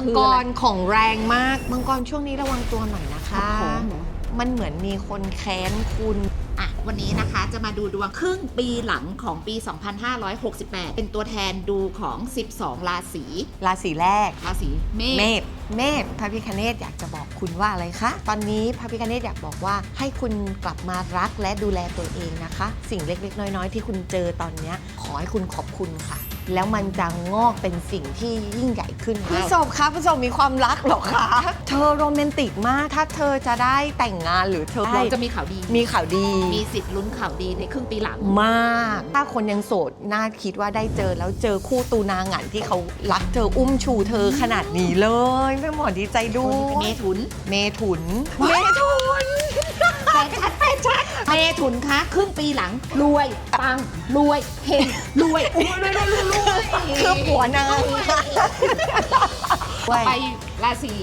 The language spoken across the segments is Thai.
มังกรของแรงมาก มังกรช่วงนี้ระวังตัวหน่อยนะคะของเหรอมันเหมือนมีคนแค้นคุณอะวันนี้นะคะจะมาดูดวงครึ่งปีหลังของปี 2568 เป็นตัวแทนดูของ 12 ราศี ราศีแรก ราศีเมเมษษเมษ พระพิคเนตอยากจะบอกคุณว่าอะไรคะ ตอนนี้พระพิคเนตอยากบอกว่าให้คุณกลับมารักและดูแลตัวเองนะคะ สิ่งเล็กๆ น้อยๆ ที่คุณเจอตอนเนี้ยขอให้คุณขอบคุณค่ะ แล้วมันจะงอกเป็นสิ่งที่ยิ่งใหญ่ขึ้นพฤษภคะพฤษภมีความรักเหรอคะ เธอโรแมนติกมาก ถ้าเธอจะได้แต่งงานหรือเธอเราจะมีข่าวดี มีข่าวดี มีสิทธิ์ลุ้นข่าวดีในครึ่งปีหลังมาก ถ้าคนยังโสดน่าคิดว่าได้เจอแล้วเจอคู่ตูนางหงันที่เขารักเธออุ้มชูเธอขนาดนี้เลยแม่หมอดีใจด้วเมยถุน เมถุน เมถุน แฟนชัดแฟนชั ฉุนคะครึ่งปีหลังรวยปังรวยเฮงรวยรวยรวยรวยรวยรวยคือผัวนาง ต่อไปราศี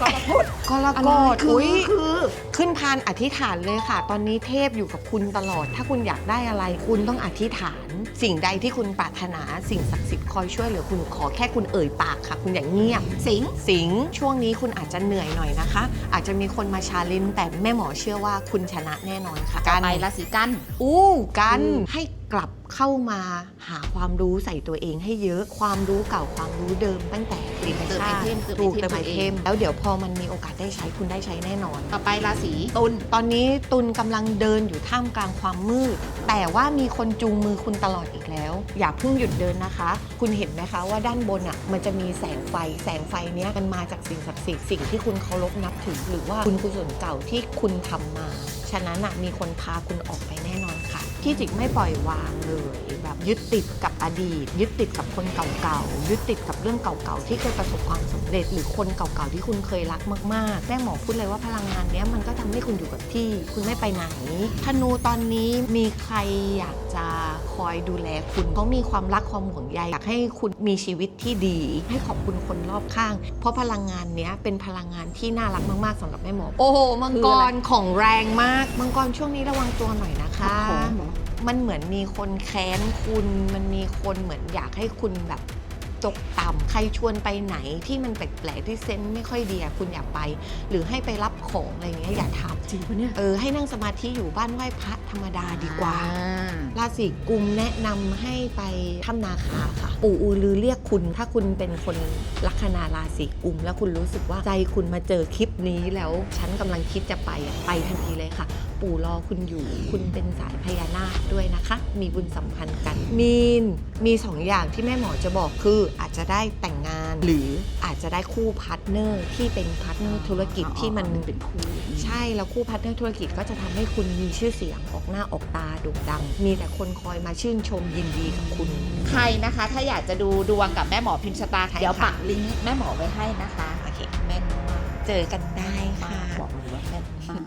กรกฎกรอะกไรฎคืออุ้ยคือขึ้นพานอธิษฐานเลยค่ะ ตอนนี้เทพอยู่กับคุณตลอด ถ้าคุณอยากได้อะไร คุณต้องอธิษฐาน สิ่งใดที่คุณปรารถนาสิ่งศักดิ์สิทธิ์คอยช่วยเหลือคุณขอแค่คุณเอ่ยปากค่ะ คุณอย่างเงียบ สิงห์สิงห์ช่วงนี้คุณอาจจะเหนื่อยหน่อยนะคะ อาจจะมีคนมาชาเลนจ์แต่แม่หมอเชื่อว่าคุณชนะแน่นอนค่ะต่อไปราศีกันอู้กันอืมให้ กลับเข้ามาหาความรู้ใส่ตัวเองให้เยอะความรู้เก่าความรู้เดิมตั้งแต่เรียนเติมไอชาติเทมเติมถูกไอเทมเติมไอตัวเองเทมแล้วเดี๋ยวพอมันมีโอกาสได้ใช้คุณได้ใช้แน่นอน ต่อไปราศีตุลตอนนี้ตุลกำลังเดินอยู่ท่ามกลางความมืด แต่ว่ามีคนจูงมือคุณตลอดอีกแล้ว อย่าเพิ่งหยุดเดินนะคะ คุณเห็นไหมคะว่าด้านบนอะมันจะมีแสงไฟแสงไฟเนี้ยมันมาจากสิ่งศักดิ์สิทธิ์สิ่งที่คุณเคารพนับถือหรือว่าคุณกุศลเก่าที่คุณทำมา ฉะนั้นอะมีคนพาคุณออกไปแน่นอนค่ะ ที่จิกไม่ปล่อยวางเลยแบบยึดติดกับอดีต ยึดติดกับคนเก่าๆยึดติดกับเรื่องเก่าๆที่เคยประสบความสำเร็จ หรือคนเก่าๆที่คุณเคยรักมากๆแม่หมอพูดเลยว่าพลังงานเนี้ยมันก็ทำให้คุณอยู่กับที่ คุณไม่ไปไหนธนูตอนนี้มีใครอยากจะคอยดูแลคุณเขามีความรักความห่วงใยอยากให้คุณมีชีวิตที่ดี ให้ขอบคุณคนรอบข้าง เพราะพลังงานเนี้ยเป็นพลังงานที่น่ารักมากๆสำหรับแม่หมอ โอ้โหมังกรของแรงมากมังกรช่วงนี้ระวังตัวหน่อยนะคะของเหรอ มันเหมือนมีคนแค้นคุณมันมีคนเหมือนอยากให้คุณแบบ ตกต่ำใครชวนไปไหนที่มันแปลกๆที่เซนส์ไม่ค่อยดีอะคุณอย่าไป หรือให้ไปรับของอะไรอย่างเงี้ยอย่าทจริงปะเนี่ยำเออให้นั่งสมาธิอยู่บ้านไหว้พระธรรมดาดีกว่า อ่าราศีกุมแนะนำให้ไปถ้ำนาคาค่ะ ปู่อือลือเรียกคุณ ถ้าคุณเป็นคนลัคนาราศีกุม แล้วคุณรู้สึกว่าใจคุณมาเจอคลิปนี้แล้วฉันกำลังคิดจะไปอะไปทันทีเลยค่ะ ปู่รอคุณอยู่ คุณเป็นสายพญานาคด้วยนะคะ มีบุญสัมพันธ์กัน มีนมีสองอย่างที่แม่หมอจะบอกคืออาจจะได้แต่งงาน หรืออาจจะได้คู่พาร์ทเนอร์ที่เป็นพาร์ทเนอร์ธุรกิจที่มันเป็นคู่ใช่แล้วคู่พาร์ทเนอร์ธุรกิจก็จะทำให้คุณมีชื่อเสียงออกหน้าออกตาโด่งดัง มีแต่คนคอยมาชื่นชมยินดีกับคุณ ใครนะคะ ถ้าอยากจะดูดวงกับแม่หมอพิมพ์ชะตาใช่ค่ะเดี๋ยวปักลิงก์แม่หมอไว้ให้นะคะโอเคแม่นมากเจอกันได้ค่ะบอกเลยว่าแม่นมาก